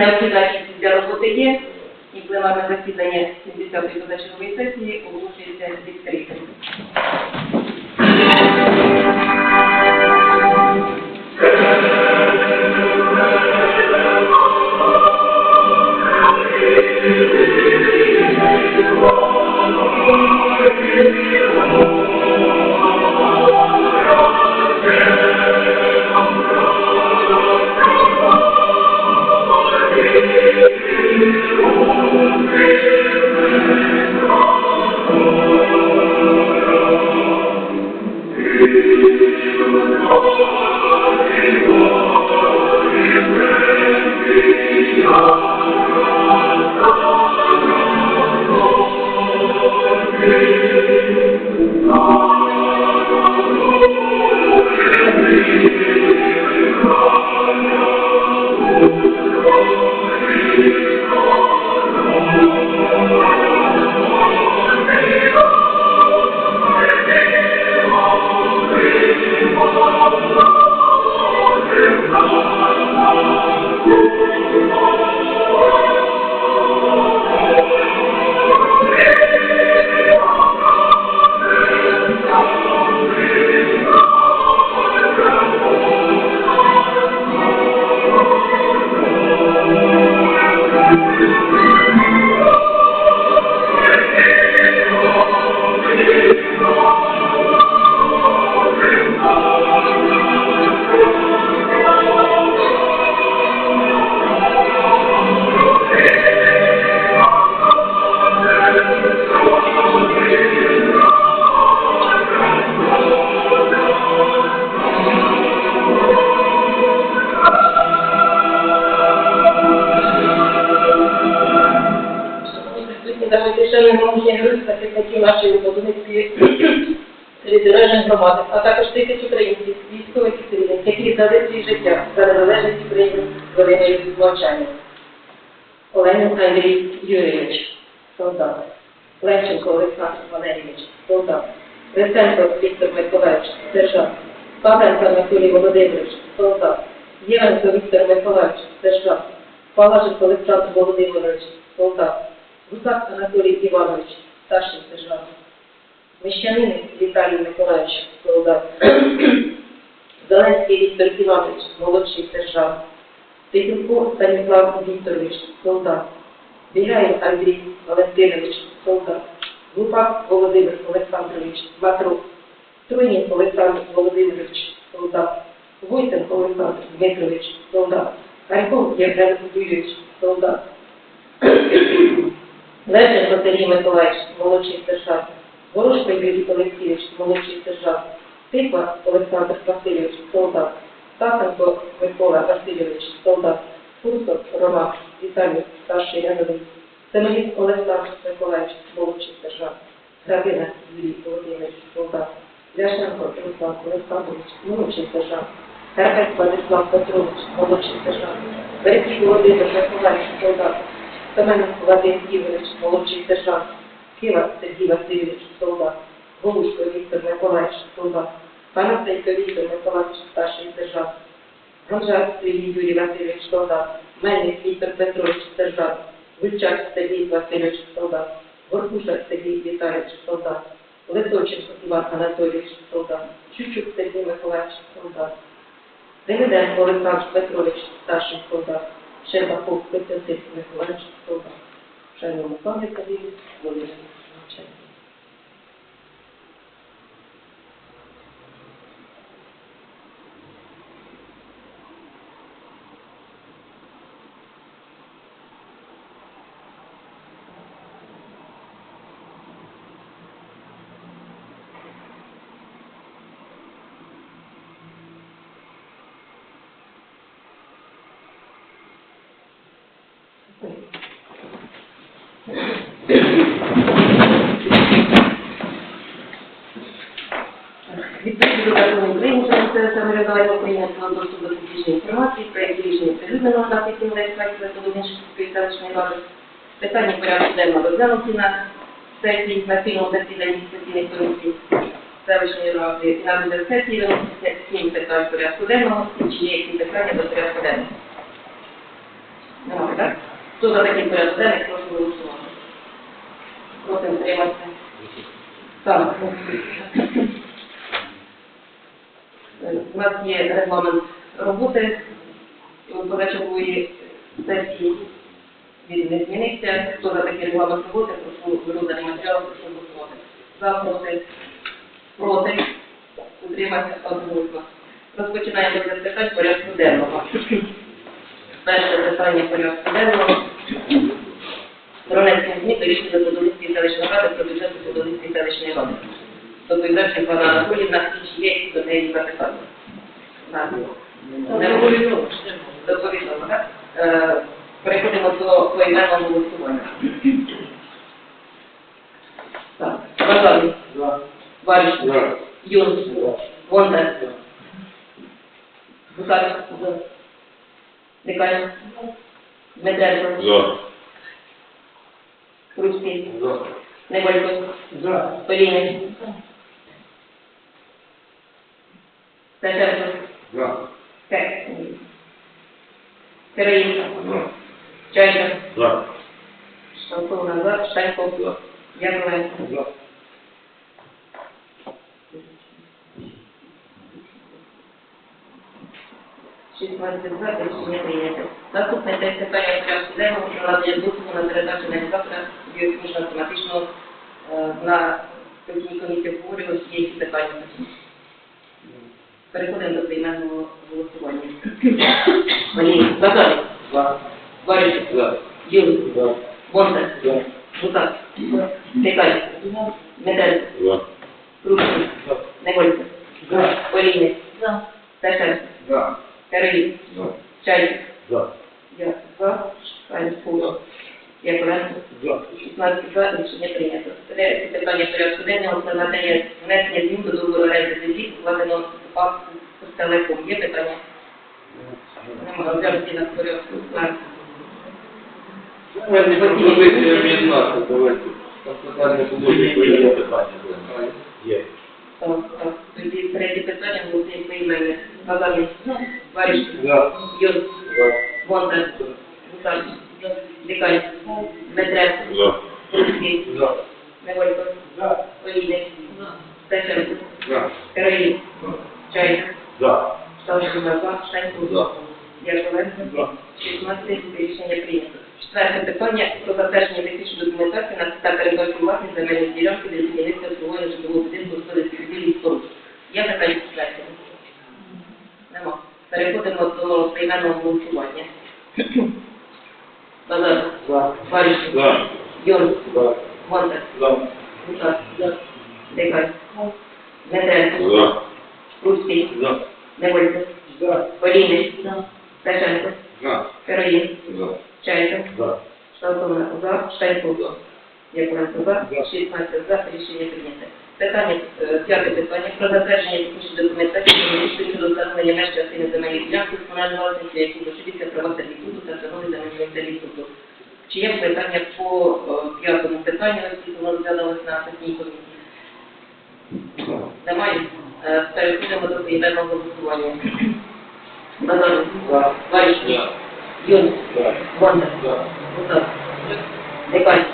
Необхідна для роботи є, і пленарне засідання 70-ї позачергової сесії оголошується відкритим. Amen. Громади, а також тисяч українців, військових і цивільних, які віддали свій життя за незалежність України хвилиною мовчання. Оленин Андрій Юрійович, солдат. Левченко Олександр Валерійович, солдат. Лисенко Віктор Миколаївич, сержант. Павленко Анатолій Володимирович, солдат. Євенко Віктор Миколаївич, сержант. Палажик Олександр Володимирович, солдат. Гусак Анатолій Іванович, старший сержант. Мещанин Віталій Миколаївич, солдат. Зеленський Віктор Іванович, молодший сержант. Тихенко Станіслав Вікторович, солдат. Біляєв Андрій Валентинович, солдат. Гупак Володимир Олександрович, матрос. Труїн Олександр Володимирович, солдат. Войтенко Олександр Дмитрович, солдат. Харьков Євген Юрійович, солдат. Левченко Сергій Миколаївич, молодший сержант. Ворошко Юрій Олексійович, молодший сержант. Тиква Олександр Васильович, солдат. Сасенко Микола Васильович, солдат. Курсов Роман Віталій, старший рядовий. Семенів Олександр Миколаївич, молодший сержант. Грабина Юрій Володимирович, солдат. Ляшенко Руслан Олександрович, молодший сержант. Карпець Владислав Петрович, молодший сержант. Берегій Володимир Миколаївич, солдат. Семененко Вадим Ігорович, молодший сержант. Кива Сергій Васильович, солдат. Голушко Віктор Миколаївич, солдат. Панасенко Віктор Миколаївич, старший сержант. Ганжар Сергій Юрій Васильович, солдат. Мельник Віктор Петрович, сержант. Гульчак Сергій Васильович, солдат. Горкуша Сергій Віталійович, солдат. Лисоченко Іван Анатолійович, солдат. Чучук Сергій Миколаївич, солдат. Демиденко Олександр Петрович, старший солдат. Щербаков Костянтин Миколаївич, солдат. Шайному пам'яткові, Володимир навчання. Відповідно до закону України про місцеве самоврядування України про доступ до публічної інформації, проєкт рішення оприлюдненого на сесії Леської Солодинської селищної ради. Питання порядку денного розглянуті на сесії на спільному засіданні сесійних комісій селищної ради. На сесії виноситься сім питань порядку денного, чи є які питання до порядку денного. Немає, так? Хто за такий порядок денний, прошу голосувати. Проти утриматися. Так. У нас є регламент роботи позачергової сесії. Він не змінився. Хто за такий регламент роботи, прошу вироблений матеріал, прошу голосувати. За, проти, проти, утриматися одноголосно. Розпочинаємо розгляд порядку денного. Перше питання порядку денного. До рішення Подолинської селищної ради про бюджет Подолинської селищної ради. Доповідач Світлана Анатоліївна, чи є до неї запитання? Так? Е, Переходимо до поіменного голосування. Так. Бажаний. Валіш. Юн. Бондар. Гусар. Дикань. Дмитренко. За. Крупський. Неволько. Поліни. Сташенко. Кек. Кираївка. Чайка. За. Шалков назад. Штаньков. Яковенко. 16 за, рішення прийнято. Наступне те питання порядку денного про надання дозволу на передачу реалізатора біохімічно автоматичного е, на сьогодні комісії обговорювали всі які питання. Переходимо до прийменного голосування. Валерій, Базарик, Варюшик, Юрій, Бондар, Гусак, Дикай, Меденко, За. Крупний, Неволько, Поліни, Сташенко, Каролін, Чайка, Я за, Шайнфур, Яковенко, 16 за, рішення прийнято. Третє питання порядку денного про надання внесення змін до договору оренди землі, вкладеного ПАК Телеком. Є питання? Немає, розглянути на порядку. На. Пропозиція об'єднати, давайте. Там питання було, Є питання. Є. Так, так. Тоді третє питання голосуємо поіменне. Базарний, Варішки, За. Юр, Бондар, Гусар, Дикай, Дмитренко, За. Русський, За. Неволько, Олійник, Стефенко, За. Каролін, Чайка, За. Ставшина за, Штанько, За. Яковенко, За. 16 рішення прийнято. Четверте питання про затвердження технічної документації на та території власних земельних ділянки для будівництва обслуговування житлового будинку господарських будівлі і споруд. Є питання четверте? Нема. Переходимо до прийменного голосування. Базар, За. Варіш, За. Йон, За. Гонтар, За. Гусар, Декай, Меденко, За. Руський, За. Неволько, За. Поліни, Сташенко, За. Каролін, За. Чайка, За. Шталкова за, Штайко за. Яковенко за, За. 16 за, рішення прийнято. Питання, е, п'яте питання про затвердження технічної документації що щодо встановлення меж частини земельних ділянки з комунальної власності, які вишивіться права сервітуту та встановлення земельного сервітуту. Чи є питання по е, п'ятому питанню, оскільки воно розглядалось на сесійній комісії? Немає? Е, Переходимо до поіменного голосування. Базаров, За. Варіш, Юн, За. Бондар, За. Гусак, Декай,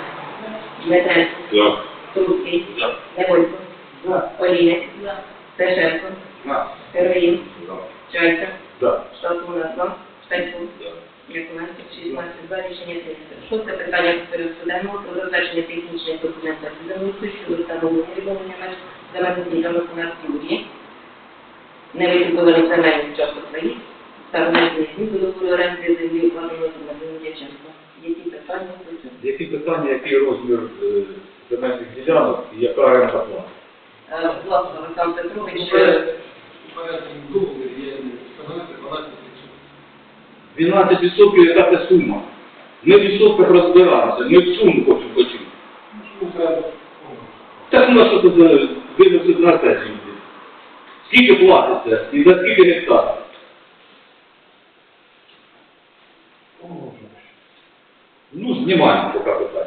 Дмитренко, За. Трудський, За. Неволько, За. Олійник, Стешенко, За. Героїн, Чайка, За. Штатуна, за, Штайко, Яковенко, 16 за, рішення прийнято. Шосте питання порядку денного про затвердження технічної документації землеустрою щодо встановлення відновлення меж земельних ділянок на Юрії, невикупованих земельних часток своїх, договору оренди землі Які питання по цьому? Які питання, який розмір е, земельних ділянок і яка оренда плата? Е, Будь ласка, Олександр Петрович, е, 12% яка це сума? Ми в відсотках розбираємося, ми в суму хочемо почути. Так у нас що тут виносить на сесію. Скільки платиться і за скільки гектарів? Ну, знімаємо поки питання.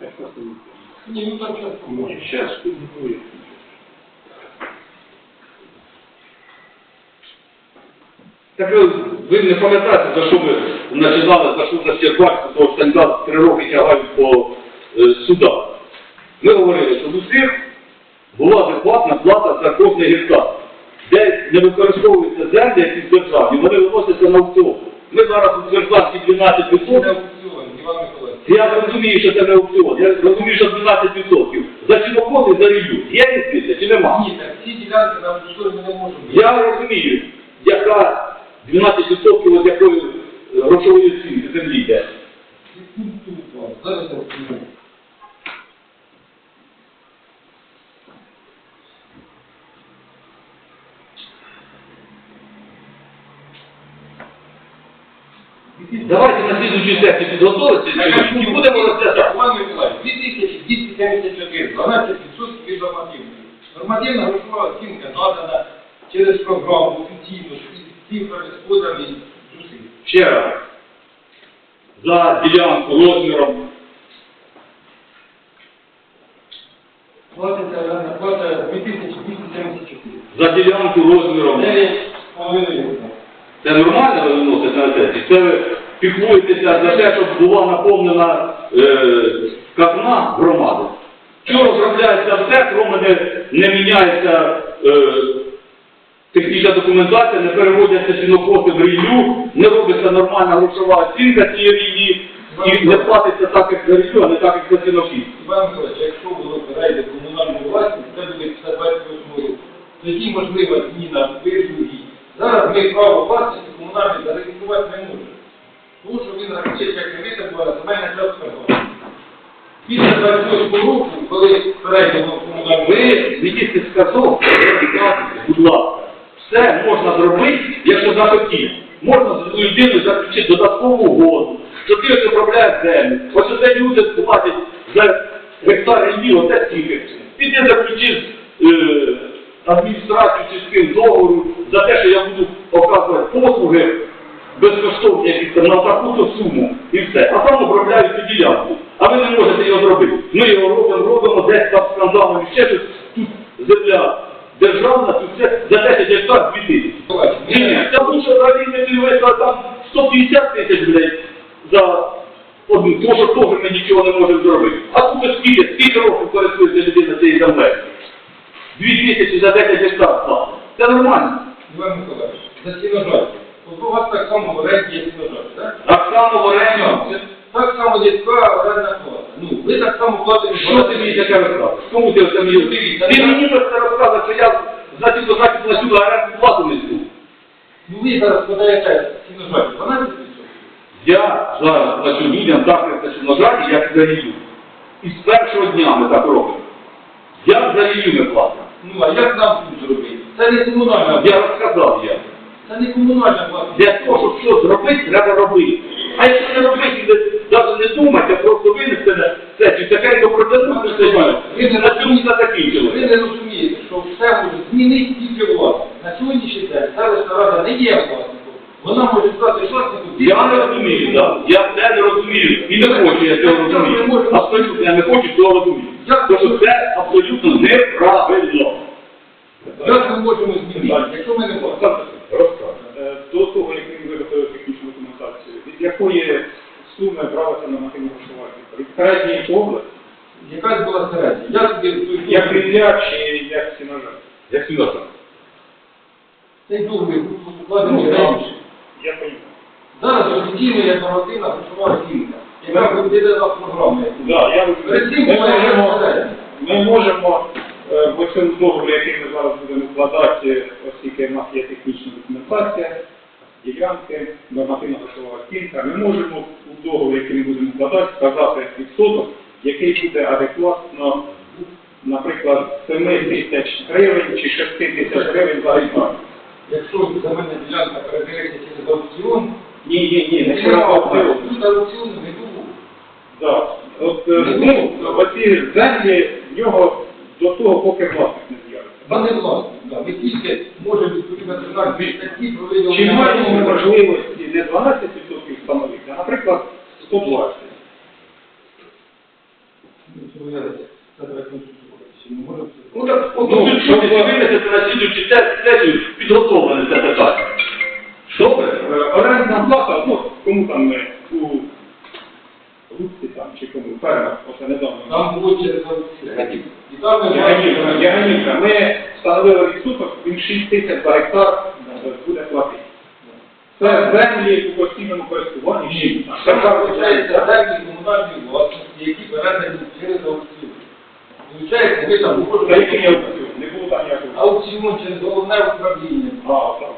Зараз буде. Так Так ви, ви не пам'ятаєте, за що ми починали, за що за Щербацьку, того станка три роки тягають по е, судах. Ми говорили, що з усіх була адекватна плата за кожний гектар. Де не використовуються землі, які в державі, вони виносяться на аукціон. Ми зараз у ці 12%. Це аукціон, Іван Миколаївич. Я розумію, що це не аукціон. Я розумію, що 12%. За цінокоси за рію. Є різниця чи нема? Ні, так всі ділянки на аукціон ми не можемо. Я розумію, яка 12% від якої е, грошової оцінки землі йде. Зараз аукціон. Давайте на слідуючій сесії підготовитися і будемо розглядати. Іван Миколаївич, 2271, 12% від нормативної. Нормативна грошова оцінка надана через програму офіційно, з цифрами, з кодами, усім. Ще раз. За ділянку розміром. Платиться орендна плата 2274. За ділянку розміром. 9,5 Це нормально ви виносите на сесії? Це ви піклуєтеся за те, щоб була наповнена е, казна громади? Що розробляється все, крім не, не міняється е, технічна документація, не переводяться сінокоси в ріллю, не робиться нормальна грошова оцінка цієї ріллі, і не платиться так, як за ріллю, а не так, як за сінокіс. Іван Миколаївич, якщо воно перейде в комунальну власність, це буде 58 року. Тоді можлива зміна вирішує. Зараз ми право власності комунальної зареєструвати не можемо. Тому що він рахує, як кредита була земельна частка власності. Після 28 року, коли перейдемо комунальну Ви з казок, будь ласка. Все можна зробити, якщо захотів. Можна з людиною заключити додаткову угоду, що ти ось управляєш землю. Ось це люди платять за гектар рівні, оце стільки. Піди заключи з е, адміністрацією чи з договору за те, що я буду оказувати послуги безкоштовні якісь на таку-то суму і все. А там обробляють цю ділянку. А ви не можете його зробити. Ми його робимо, робимо, десь там скандалом і ще щось. Тут земля державна, тут все за 10 гектар 2 тисячі. Миколаївич, Ні, ні, тому що на рівні інвестора там 150 тисяч, блядь, за одну, тому що теж ми нічого не можемо зробити. А тут скільки, скільки років користується людина цією землею? Дві тисячі за 10 гектар платить. Це нормально. Іван Миколаївич, за сіножаті. От у вас так само в оренді є сіножаті, так? Так само в оренді. Так само низька орендна плата. Ну, ви так само платите. Що ти мені таке розказуєш? Кому ти це мені про це розказуєш, що я за познаки плачу за оренду плату несу. Ну, ви зараз подаєте сіножаті 12%. Я зараз плачу людям так, як це нажаті, як за рію. І з першого дня ми так робимо. Як за рію ми платимо? Ну, а як нам тут зробити? Це не комунальна Я розказав я. Це не комунальна власність. Для того, щоб щось зробити, треба робити. А якщо не робити, навіть не думати, а просто винести на це, чи таке до процедури Ви не на цьому не Ви не розумієте, що все може змінити тільки власник. На сьогоднішній день селищна рада не є власником. Вона може стати власником тільки... Я не розумію, так. Я це не розумію. І не хочу я цього розуміти. Абсолютно, я не хочу цього розуміти. Тому що це абсолютно неправильно. Як ми можемо змінити, якщо ми не? Е, До того, як він виготовив технічну документацію, від якої суми бралася нормативна грошова оцінка? Від середньої області, Якась була середня. Я собі як рілля чи як сінажа? Як сюди? цей договір укладений раніше. Я розумію. Зараз офіційно є нормативна грошова оцінка, яка виведе на програму. Да, я Перед цим розумію. Ми була можемо, середня. ми можемо е, в цьому договорі, який ми зараз будемо вкладати, оскільки в нас є технічна документація, ділянки, нормативна грошова оцінка, ми можемо у договорі, який ми будемо вкладати, вказати відсоток, який буде адекватно, наприклад, 7 тисяч гривень чи 6 тисяч гривень за гектар. Якщо земельна ділянка передається через аукціон, Ні, ні, ні, не через аукціон. Тут аукціону не було. Да. От е, ну, оці землі в нього до того, поки власник не з'явиться. Та не власник, да. Ми тільки можемо відповідно державі дві статті про. Чи маємо ми можливості не 12% встановити, а, наприклад, 120%? Ну так, ну, що ви винесете на слідуючу сесію підготовлене це питання. Добре? Орендна плата, ну, кому там у Луцьці там, чи кому, фермер, оце недавно. Там було через. І там ми Яганівка, Ми встановили відсоток, він 6 тисяч за гектар е, буде платити. Це землі у постійному користуванні. Ні, Це землі комунальної власності, які передані через аукціон. Виходить, ми там Та який не аукціон? Не було там ніякого. Аукціон через головне управління. А, так.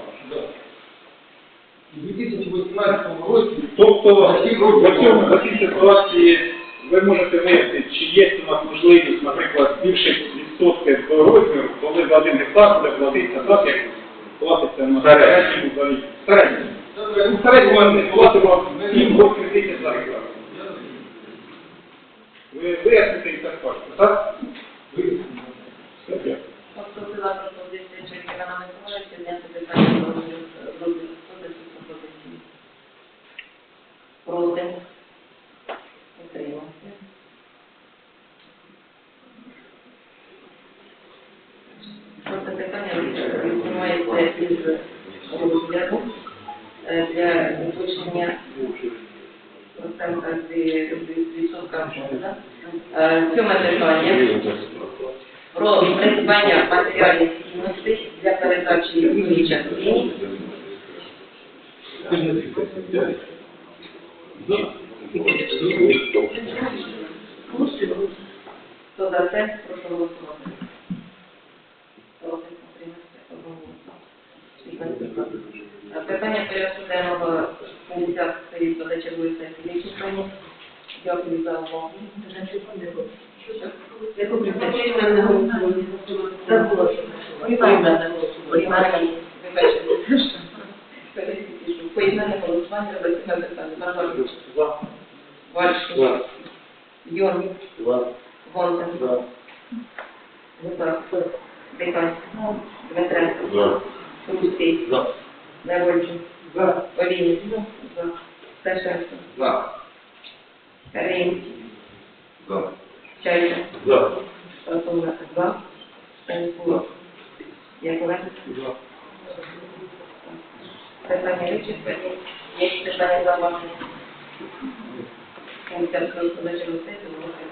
У 2018 році Тобто, в цьому, в цій ситуації ви можете вияснити, чи є у нас можливість, наприклад, збільшити відсотки до розміру, коли за один гектар буде платитися так, як платиться на середньому за рік. Середньому. В середньому ми платимо 7-8 тисяч за гектар. Ви виясните і так скажете, так? Все, дякую. Поступила пропозиція Чекіна на Миколаївці, зняти питання про розгляд пропозиції. Проти. Утримався. Шосте питання відбувається із розгляду е, для уточнення процента з відсотка. да? Е, Сьоме питання про придбання матеріальних цінностей для передачі в частині. Хто за це, прошу голосувати. Е, Питання порядку денного 50 стоїть позачергової сесії вичерпані. Дякую за увагу. Яку призначення не голосували? Забула. Поіменно голосування. Вибачте. Поіменно голосування редакційне питання. Назар. Вальшин. Йон. Гонтин. Гусак. Дикань. Дмитренко. Руський. Невольчин. Олійник. Сташенко. Карин. Чайка. Ратуна. За. Станіслав. Яковлев. Питання вичерпані. Є питання за вами. Комітет виконавчого сесії, можете